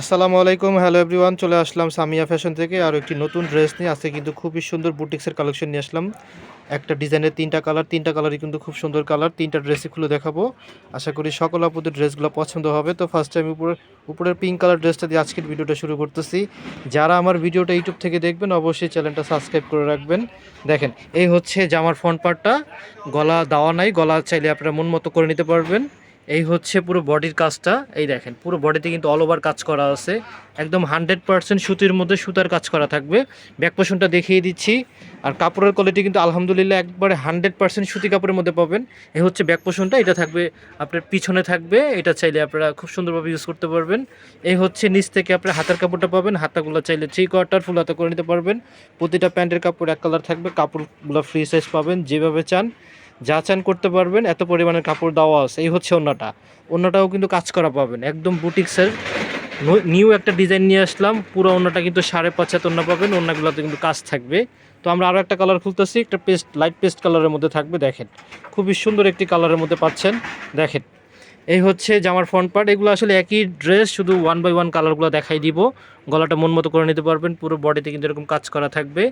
আসসালামু আলাইকুম, hello everyone, চলে আসলাম সামিয়া ফ্যাশন থেকে। আর একটি নতুন ড্রেস নিয়ে আজকে কিন্তু খুবই সুন্দর বুটিক্সের কালেকশন নিয়ে আসলাম। একটা ডিজাইনের তিনটা কালার, তিনটা কালারই কিন্তু খুব সুন্দর কালার, তিনটা ড্রেসই খুলে দেখাবো। আশা করি সকল আপুদের ড্রেসগুলো পছন্দ হবে। তো ফার্স্ট টাইম উপরে, উপরের পিঙ্ক কালার ড্রেসটা দিয়ে আজকের ভিডিওটা শুরু করতেছি। যারা আমার ভিডিওটা ইউটিউব থেকে দেখবেন, অবশ্যই চ্যানেলটা সাবস্ক্রাইব করে রাখবেন। দেখেন, এই হচ্ছে জামার ফ্রন্ট পার্টটা গলা দেওয়া নাই, গলা চাইলে আপনারা মন মতো করে নিতে পারবেন। এই হচ্ছে পুরো বডির কাজটা। এই দেখেন, পুরো বডিতে কিন্তু অল ওভার কাজ করা আছে। একদম হান্ড্রেড পার্সেন্ট সুতির মধ্যে সুতার কাজ করা থাকবে। ব্যাক পোষণটা দেখিয়ে দিচ্ছি। আর কাপড়ের কোয়ালিটি কিন্তু আলহামদুলিল্লাহ একবারে হান্ড্রেড পার্সেন্ট সুতি কাপড়ের মধ্যে পাবেন। এই হচ্ছে ব্যাক পোষণটা এটা থাকবে, আপনার পিছনে থাকবে। এটা চাইলে আপনারা খুব সুন্দরভাবে ইউজ করতে পারবেন। এই হচ্ছে নিচ থেকে আপনার হাতের কাপড়টা পাবেন। হাতাগুলো চাইলে থ্রি কোয়ার্টার ফুল হাতা করে নিতে পারবেন। প্রতিটা প্যান্টের কাপড় এক কালার থাকবে। কাপড়গুলো ফ্রি সাইজ পাবেন, যেভাবে চান। যা চান করতে পারবেন, এত পরিমাণের কাপড় দেওয়া আছে, এই হচ্ছে অন্যটা। অন্যটাও কিন্তু কাজ করা পাবেন, একদম বুটিক্সের। নিউ একটা ডিজাইন নিয়ে আসলাম, পুরো অন্যটা কিন্তু সাড়ে পাঁচ হাত অন্য পাবেন, অন্যগুলোতে কিন্তু কাজ থাকবে। তো আমরা আরও একটা কালার খুলতেছি, একটা পেস্ট লাইট পেস্ট কালারের মধ্যে থাকবে, দেখেন। খুবই সুন্দর একটি কালারের মধ্যে পাচ্ছেন, দেখেন। এই হচ্ছে জামার ফ্রন্ট পার্ট এগুলো আসলে একই ড্রেস শুধু ওয়ান বাই ওয়ান কালারগুলো দেখাই দিব। গলাটা মন মতো করে নিতে পারবেন, পুরো বডিতে কিন্তু এরকম কাজ করা থাকবে।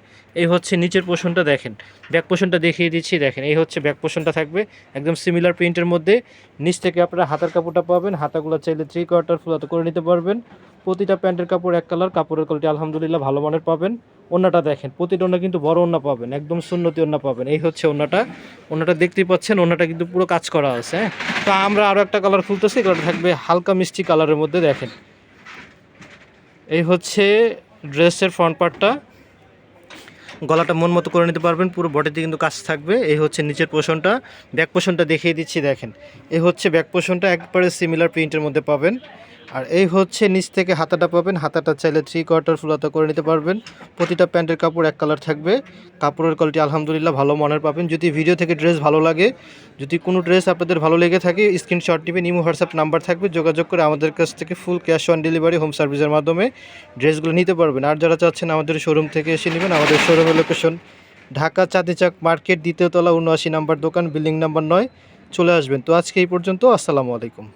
এই হচ্ছে নিচের পোষণটা দেখেন। ব্যাক পোষণটা দেখিয়ে দিচ্ছি, দেখেন। এই হচ্ছে ব্যাক পোষণটা থাকবে, একদম সিমিলার প্রিন্টের মধ্যে। নিচ থেকে আপনারা হাতার কাপড়টা পাবেন, হাতাগুলো চাইলে থ্রি কোয়ার্টার ফুলাতে করে নিতে পারবেন। প্রতিটা প্যান্টের কাপড় এক কালার কাপড়ের কোয়ালিটি আলহামদুলিল্লাহ ভালো মানের পাবেন। ওনাটা দেখেন, প্রতিটা ওনা কিন্তু বড় ওনা পাবেন, একদম সুন্নতি ওনা পাবেন। এই হচ্ছে ওনাটা ওনাটা দেখতেই পাচ্ছেন ওনাটা কিন্তু পুরো কাজ করা আছে হ্যাঁ। তো আমরা আরও একটা কালার খুলতেছি কালারটা থাকবে হালকা মিষ্টি কালারের মধ্যে, দেখেন। এই হচ্ছে ড্রেসের ফ্রন্ট পার্টটা গলাটা মন মতো করে নিতে পারবেন, পুরো বডিতে কিন্তু কাজ থাকবে। এই হচ্ছে নিচের পোষণটা ব্যাক পোষণটা দেখিয়ে দিচ্ছি, দেখেন। এই হচ্ছে ব্যাক পোষণটা একবারে সিমিলার প্রিন্টের মধ্যে পাবেন। আর এই হচ্ছে নিচ থেকে হাতাটা পাবেন। হাতাটা চাইলে থ্রি কোয়ার্টার ফুলাতা করে নিতে পারবেন। প্রতিটা প্যান্টের কাপড় এক কালার থাকবে। কাপড়ের কোয়ালিটি আলহামদুলিল্লাহ ভালো মনের পাবেন। যদি ভিডিও থেকে ড্রেস ভালো লাগে, যদি কোনো ড্রেস আপনাদের ভালো লেগে থাকে স্ক্রিনশট নেবেন ইমো হোয়াটসঅ্যাপ নাম্বার থাকবে। যোগাযোগ করে আমাদের কাছ থেকে full cash on delivery home সার্ভিসের মাধ্যমে ড্রেসগুলো নিতে পারবেন। আর যারা চাচ্ছেন আমাদের শোরুম থেকে এসে নেবেন, আমাদের শোরুমের লোকেশন ঢাকা চাঁদিচাক মার্কেট, দ্বিতীয়তলা উনআশি নাম্বার দোকান বিল্ডিং নাম্বার নয়। চলে আসবেন। তো আজকে এই পর্যন্ত, আসসালামু আলাইকুম।